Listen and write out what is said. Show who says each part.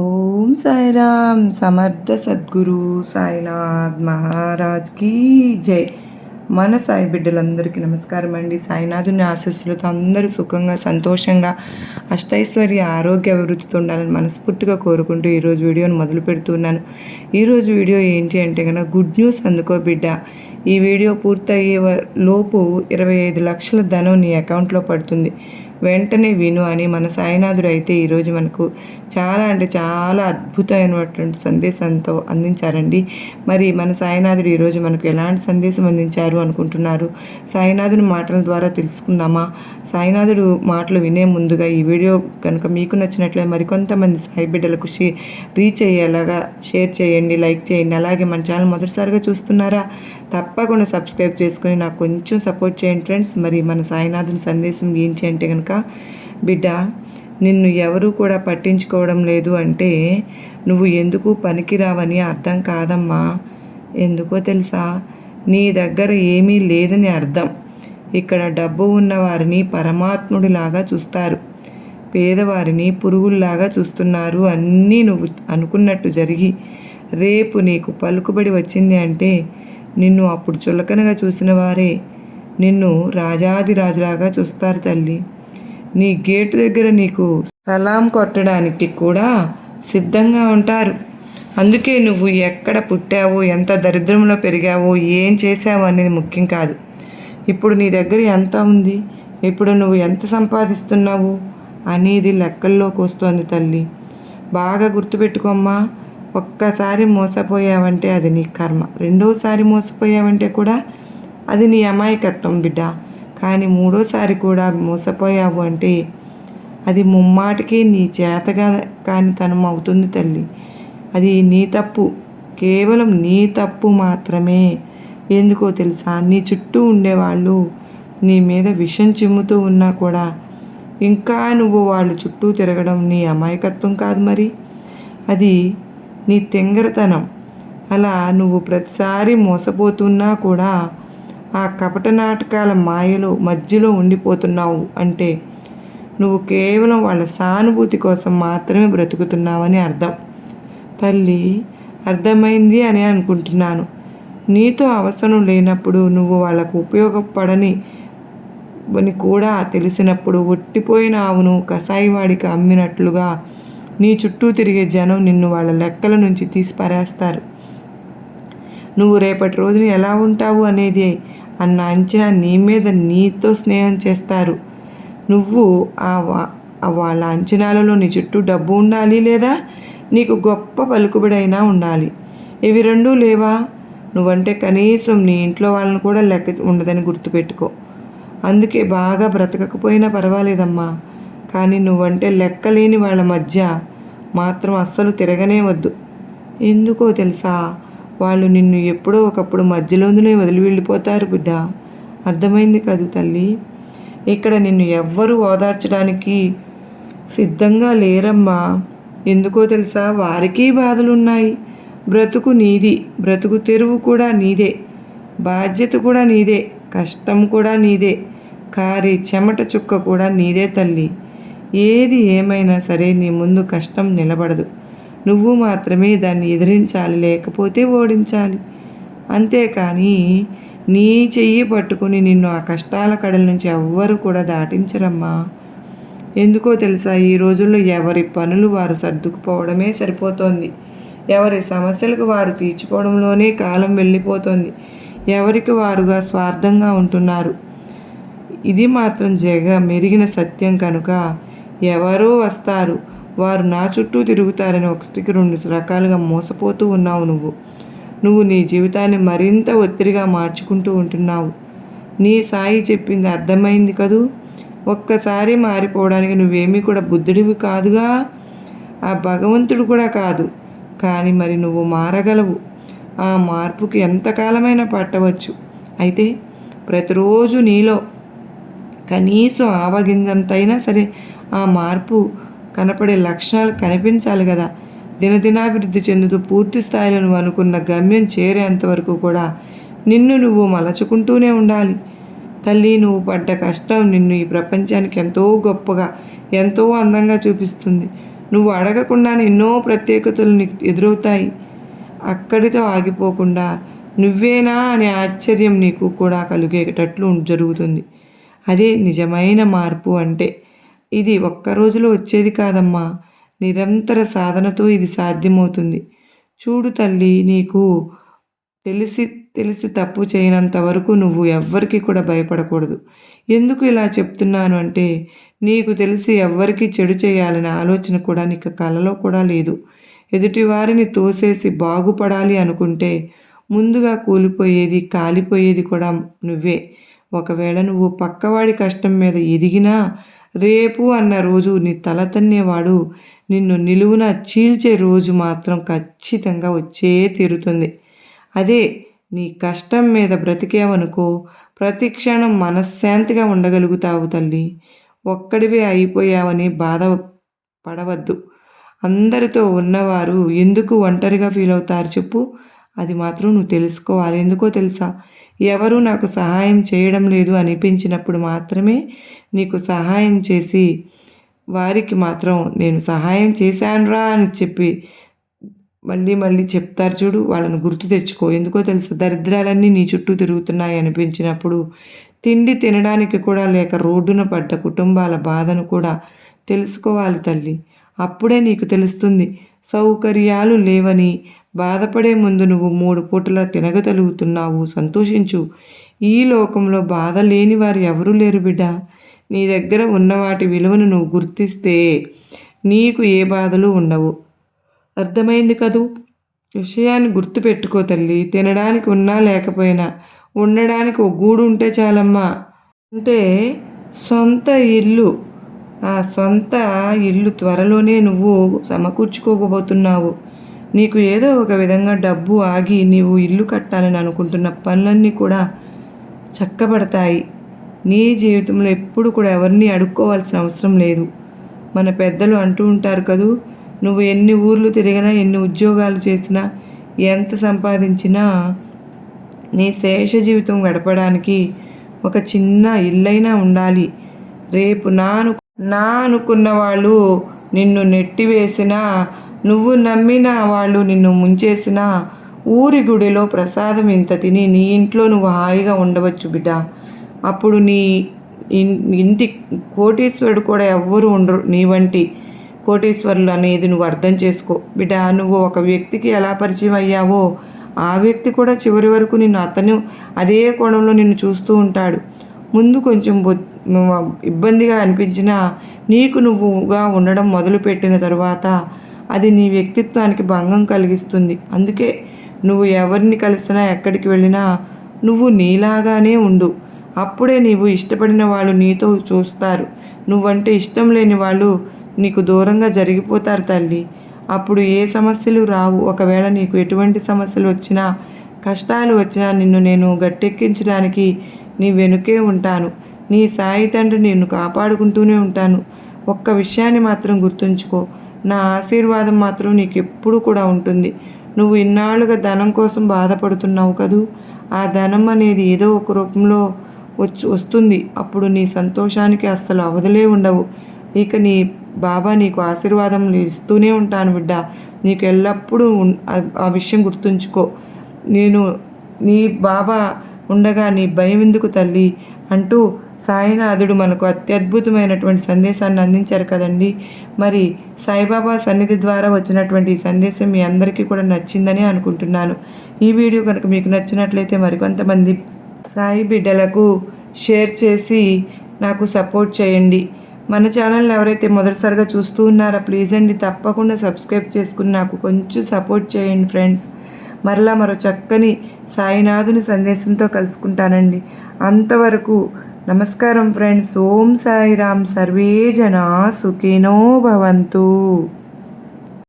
Speaker 1: ఓం సాయిరామ్ సమర్థ సద్గురు సాయినాథ్ మహారాజ్ కీ జై. మన సాయి బిడ్డలందరికీ నమస్కారం అండి. సాయినాథుని ఆశస్సులతో అందరూ సుఖంగా సంతోషంగా అష్టైశ్వర్య ఆరోగ్య అభివృద్ధితో ఉండాలని మనస్ఫూర్తిగా కోరుకుంటూ ఈరోజు వీడియోను మొదలు పెడుతున్నాను ఈరోజు వీడియో ఏంటి అంటే కనుక గుడ్ న్యూస్ అందుకో బిడ్డ. ఈ వీడియో పూర్తయ్యే లోపు ఇరవై ఐదు లక్షల ధనం నీ అకౌంట్లో పడుతుంది. వెంటనే విను అని మన సాయినాథుడు అయితే ఈరోజు మనకు చాలా అంటే చాలా అద్భుతమైనటువంటి సందేశంతో అందించారండి. మరి మన సాయినాథుడు ఈరోజు మనకు ఎలాంటి సందేశం అందించారు అనుకుంటున్నారు? సాయినాథుని మాటల ద్వారా తెలుసుకుందామా? సాయినాథుడు మాటలు వినే ముందుగా ఈ వీడియో కనుక మీకు నచ్చినట్లే మరికొంతమంది సాయి బిడ్డలకు షే రీచ్ అయ్యేలాగా షేర్ చేయండి లైక్ చేయండి. అలాగే మన ఛానల్ మొదటిసారిగా చూస్తున్నారా? తప్పకుండా సబ్స్క్రైబ్ చేసుకుని నాకు కొంచెం సపోర్ట్ చేయండి ఫ్రెండ్స్. మరి మన సాయినాథుని సందేశం ఏంటి అంటే కనుక బిడ్డ నిన్ను ఎవరూ కూడా పట్టించుకోవడం లేదు అంటే నువ్వు ఎందుకు పనికిరావని అర్థం కాదమ్మా. ఎందుకో తెలుసా? నీ దగ్గర ఏమీ లేదని అర్థం. ఇక్కడ డబ్బు ఉన్నవారిని పరమాత్ముడిలాగా చూస్తారు. పేదవారిని పురుగుల్లాగా చూస్తున్నారు. అన్నీ నువ్వు అనుకున్నట్టు జరిగి రేపు నీకు పలుకుబడి వచ్చింది అంటే నిన్ను అప్పుడు చులకనగా చూసిన వారే నిన్ను రాజాదిరాజులాగా చూస్తారు తల్లి. నీ గేటు దగ్గర నీకు సలాం కొట్టడానికి కూడా సిద్ధంగా ఉంటారు. అందుకే నువ్వు ఎక్కడ పుట్టావో ఎంత దరిద్రంలో పెరిగావో ఏం చేసావో అనేది ముఖ్యం కాదు. ఇప్పుడు నీ దగ్గర ఎంత ఉంది? ఇప్పుడు నువ్వు ఎంత సంపాదిస్తున్నావు? అనేది లెక్కల్లోకి వస్తోంది తల్లి. బాగా గుర్తుపెట్టుకోమ్మా. ఒక్కసారి మోసపోయావంటే అది నీ కర్మ. రెండోసారి మోసపోయావంటే కూడా అది నీ అమాయకత్వం బిడ్డ. కానీ మూడోసారి కూడా మోసపోయావు అంటే అది ముమ్మాటికి నీ చేతగా కానితనం అవుతుంది తల్లి. అది నీ తప్పు. కేవలం నీ తప్పు మాత్రమే. ఎందుకో తెలుసా? నీ చుట్టూ ఉండేవాళ్ళు నీ మీద విషం చిమ్ముతూ ఉన్నా కూడా ఇంకా నువ్వు వాళ్ళు చుట్టూ తిరగడం నీ అమాయకత్వం కాదు మరి. అది నీ తెంగరతనం. అలా నువ్వు ప్రతిసారి మోసపోతున్నా కూడా ఆ కపట నాటకాల మాయలో మధ్యలో ఉండిపోతున్నావు అంటే నువ్వు కేవలం వాళ్ళ సానుభూతి కోసం మాత్రమే బ్రతుకుతున్నావని అర్థం. తల్లి అర్థమైంది అని అనుకుంటున్నాను. నీతో అవసరం లేనప్పుడు నువ్వు వాళ్ళకు ఉపయోగపడని అని కూడా తెలిసినప్పుడు ఒట్టిపోయిన ఆవును కసాయివాడికి అమ్మినట్లుగా నీ చుట్టూ తిరిగే జనం నిన్ను వాళ్ళ లెక్కల నుంచి తీసిపారేస్తారు. నువ్వు రేపటి రోజున ఎలా ఉంటావు అనేది అన్న అంచనా నీ మీద నీతో స్నేహం చేస్తారు. నువ్వు ఆ వా- ఆ వాళ్ళ అంచనాలలో నీ చుట్టూ డబ్బు ఉండాలి లేదా? నీకు గొప్ప పలుకుబడైనా ఉండాలి. ఇవి రెండూ లేవా? నువ్వంటే కనీసం నీ ఇంట్లో వాళ్ళని కూడా లెక్క ఉండదని గుర్తుపెట్టుకో. అందుకే బాగా బ్రతకకపోయినా పర్వాలేదమ్మా. కానీ నువ్వంటే లెక్కలేని వాళ్ళ మధ్య మాత్రం అస్సలు తిరగనే వద్దు. ఎందుకో తెలుసా? వాళ్ళు నిన్ను ఎప్పుడో ఒకప్పుడు మధ్యలోనే వదిలి వెళ్ళిపోతారు బిడ్డ. అర్థమైంది కదూ తల్లి. ఇక్కడ నిన్ను ఎవ్వరూ ఓదార్చడానికి సిద్ధంగా లేరమ్మా. ఎందుకో తెలుసా? వారికి బాధలున్నాయి. బ్రతుకు నీది. బ్రతుకు తెరువు కూడా నీదే. బాధ్యత కూడా నీదే. కష్టం కూడా నీదే. కారి చెమట చుక్క కూడా నీదే తల్లి. ఏది ఏమైనా సరే నీ ముందు కష్టం నిలబడదు. నువ్వు మాత్రమే దాన్ని ఎదిరించాలి లేకపోతే ఓడించాలి. అంతేకాని నీ చెయ్యి పట్టుకుని నిన్ను ఆ కష్టాల కడల నుంచి ఎవ్వరు కూడా దాటించరమ్మా. ఎందుకో తెలుసా ఈ రోజుల్లో ఎవరి పనులు వారు సర్దుకుపోవడమే సరిపోతోంది. ఎవరి సమస్యలకు వారు తీర్చుకోవడంలోనే కాలం వెళ్ళిపోతోంది. ఎవరికి వారుగా స్వార్థంగా ఉంటున్నారు. ఇది మాత్రం జగ మెరిగిన సత్యం కనుక ఎవరో వస్తారు. వారు నా చుట్టూ తిరుగుతారని ఒకటికి రెండు రకాలుగా మోసపోతూ ఉన్నావు నువ్వు. నువ్వు నీ జీవితాన్ని మరింత ఒత్తిడిగా మార్చుకుంటూ ఉంటున్నావు. నీ సాయి చెప్పింది అర్థమైంది కదూ? ఒక్కసారి మారిపోవడానికి నువ్వేమీ కూడా బుద్ధుడివి కాదుగా? ఆ భగవంతుడు కూడా కాదు. కానీ మరి నువ్వు మారగలవు. ఆ మార్పుకి ఎంతకాలమైనా పట్టవచ్చు. అయితే ప్రతిరోజు నీలో కనీసం ఆవగింజంతైనా సరే ఆ మార్పు కనపడే లక్షణాలు కనిపించాలి కదా. దినదినాభివృద్ధి చెందుతూ పూర్తి స్థాయిలో నువ్వు అనుకున్న గమ్యం చేరేంత వరకు కూడా నిన్ను నువ్వు మలచుకుంటూనే ఉండాలి. తల్లి నువ్వు పడ్డ కష్టం నిన్ను ఈ ప్రపంచానికి ఎంతో గొప్పగా ఎంతో అందంగా చూపిస్తుంది. నువ్వు అడగకుండానే ఎన్నో ప్రత్యేకతలు నీకు ఎదురవుతాయి. అక్కడితో ఆగిపోకుండా నువ్వేనా అనే ఆశ్చర్యం నీకు కూడా కలిగేటట్లు జరుగుతుంది. అదే నిజమైన మార్పు అంటే ఇది ఒక్క రోజులో వచ్చేది కాదమ్మా. నిరంతర సాధనతో ఇది సాధ్యమవుతుంది. చూడు తల్లి నీకు తెలిసి తెలిసి తప్పు చేయనంత వరకు నువ్వు ఎవ్వరికి కూడా భయపడకూడదు. ఎందుకు ఇలా చెప్తున్నాను అంటే నీకు తెలిసి ఎవ్వరికీ చెడు చేయాలనే ఆలోచన కూడా నీకు కలలో కూడా లేదు. ఎదుటివారిని తోసేసి బాగుపడాలి అనుకుంటే ముందుగా కూలిపోయేది కాలిపోయేది కూడా నువ్వే. ఒకవేళ నువ్వు పక్కవాడి కష్టం మీద ఎదిగినా రేపు అన్న రోజు నీ తల తన్నేవాడు. నిన్ను నిలువున చీల్చే రోజు మాత్రం ఖచ్చితంగా వచ్చే తీరుతుంది. అదే నీ కష్టం మీద బ్రతికేవనుకో ప్రతి క్షణం మనశ్శాంతిగా ఉండగలుగుతావు తల్లి. ఒక్కడివే అయిపోయావని బాధ పడవద్దు. అందరితో ఉన్నవారు ఎందుకు ఒంటరిగా ఫీల్ అవుతారు చెప్పు. అది మాత్రం నువ్వు తెలుసుకోవాలి. ఎందుకో తెలుసా? ఎవరు నాకు సహాయం చేయడం లేదు అనిపించినప్పుడు మాత్రమే నీకు సహాయం చేసి వారికి మాత్రం నేను సహాయం చేశానురా అని చెప్పి మళ్ళీ మళ్ళీ చెప్తారు చూడు వాళ్ళని గుర్తు తెచ్చుకో. ఎందుకో తెలుసు దరిద్రాలన్నీ నీ చుట్టూ తిరుగుతున్నాయి అనిపించినప్పుడు తిండి తినడానికి కూడా లేక రోడ్డున పడ్డ కుటుంబాల బాధను కూడా తెలుసుకోవాలి తల్లి. అప్పుడే నీకు తెలుస్తుంది సౌకర్యాలు లేవని బాధపడే ముందు నువ్వు మూడు పూటల తినగలుగుతున్నావు. సంతోషించు. ఈ లోకంలో బాధ లేని వారు ఎవరూ లేరు బిడ్డ. నీ దగ్గర ఉన్న వాటి విలువను నువ్వు గుర్తిస్తే నీకు ఏ బాధలు ఉండవు. అర్థమైంది కదూ? విషయాన్ని గుర్తుపెట్టుకో తల్లి. తినడానికి ఉన్నా లేకపోయినా ఉండడానికి ఒక గూడు ఉంటే చాలమ్మా. అంటే సొంత ఇల్లు. ఆ సొంత ఇల్లు త్వరలోనే నువ్వు సమకూర్చుకోకపోతున్నావు నీకు ఏదో ఒక విధంగా డబ్బు ఆగి నీవు ఇల్లు కట్టాలని అనుకుంటున్న పనులన్నీ కూడా చక్కబడతాయి. నీ జీవితంలో ఎప్పుడు కూడా ఎవరిని అడుక్కోవాల్సిన అవసరం లేదు. మన పెద్దలు అంటూ ఉంటారు కదూ నువ్వు ఎన్ని ఊర్లు తిరిగినా ఎన్ని ఉద్యోగాలు చేసినా ఎంత సంపాదించినా నీ శేష జీవితం గడపడానికి ఒక చిన్న ఇల్లైనా ఉండాలి. రేపు నాను నా అనుకున్న వాళ్ళు నిన్ను నెట్టివేసినా నువ్వు నమ్మిన వాళ్ళు నిన్ను ముంచేసిన ఊరి గుడిలో ప్రసాదం ఇంత తిని నీ ఇంట్లో నువ్వు హాయిగా ఉండవచ్చు బిడ్డ. అప్పుడు నీ ఇంటి కోటీశ్వరుడు కూడా ఎవ్వరు ఉండరు నీ వంటి కోటీశ్వరులు అనేది నువ్వు అర్థం చేసుకో. బిడ్డ నువ్వు ఒక వ్యక్తికి ఎలా పరిచయం అయ్యావో ఆ వ్యక్తి కూడా చివరి వరకు నిన్ను అతను అదే కోణంలో నిన్ను చూస్తూ ఉంటాడు. ముందు కొంచెం ఇబ్బందిగా అనిపించినా నీకు నువ్వుగా ఉండడం మొదలుపెట్టిన తరువాత అది నీ వ్యక్తిత్వానికి భంగం కలిగిస్తుంది. అందుకే నువ్వు ఎవరిని కలిసినా ఎక్కడికి వెళ్ళినా నువ్వు నీలాగానే ఉండు. అప్పుడే నీవు ఇష్టపడిన వాళ్ళు నీతో చూస్తారు. నువ్వంటే ఇష్టం లేని వాళ్ళు నీకు దూరంగా జరిగిపోతారు తల్లి. అప్పుడు ఏ సమస్యలు రావు. ఒకవేళ నీకు ఎటువంటి సమస్యలు వచ్చినా కష్టాలు వచ్చినా నిన్ను నేను గట్టెక్కించడానికి నీ వెనుకే ఉంటాను. నీ సాయి తండ్రి నిన్ను కాపాడుకుంటూనే ఉంటాను. ఒక్క విషయాన్ని మాత్రం గుర్తుంచుకో. నా ఆశీర్వాదం మాత్రం నీకు ఎప్పుడు కూడా ఉంటుంది. నువ్వు ఇన్నాళ్ళుగా ధనం కోసం బాధపడుతున్నావు కదూ? ఆ ధనం అనేది ఏదో ఒక రూపంలో వచ్చి వస్తుంది. అప్పుడు నీ సంతోషానికి అస్సలు అవధులే ఉండవు. ఇక నీ బాబా నీకు ఆశీర్వాదం ఇస్తూనే ఉంటాను బిడ్డ. నీకు ఎల్లప్పుడూ ఆ విషయం గుర్తుంచుకో. నేను నీ బాబా ఉండగా నీ భయం ఎందుకు తల్లి? అంటూ సాయినాథుడు మనకు అత్యద్భుతమైనటువంటి సందేశాన్ని అందించారు కదండి. మరి సాయిబాబా సన్నిధి ద్వారా వచ్చినటువంటి సందేశం మీ అందరికీ కూడా నచ్చిందని అనుకుంటున్నాను. ఈ వీడియో కనుక మీకు నచ్చినట్లయితే మరికొంతమంది సాయి బిడ్డలకు షేర్ చేసి నాకు సపోర్ట్ చేయండి. మన ఛానల్ని ఎవరైతే మొదటిసారిగా చూస్తూ ఉన్నారో ప్లీజ్ అండి తప్పకుండా సబ్స్క్రైబ్ చేసుకుని నాకు కొంచెం సపోర్ట్ చేయండి ఫ్రెండ్స్. మరలా మరో చక్కని సాయినాథుని సందేశంతో కలుసుకుంటానండి. అంతవరకు నమస్కారం ఫ్రెండ్స్ ఓం సాయిరామ్ సర్వే జనా సుఖినో భవంతు.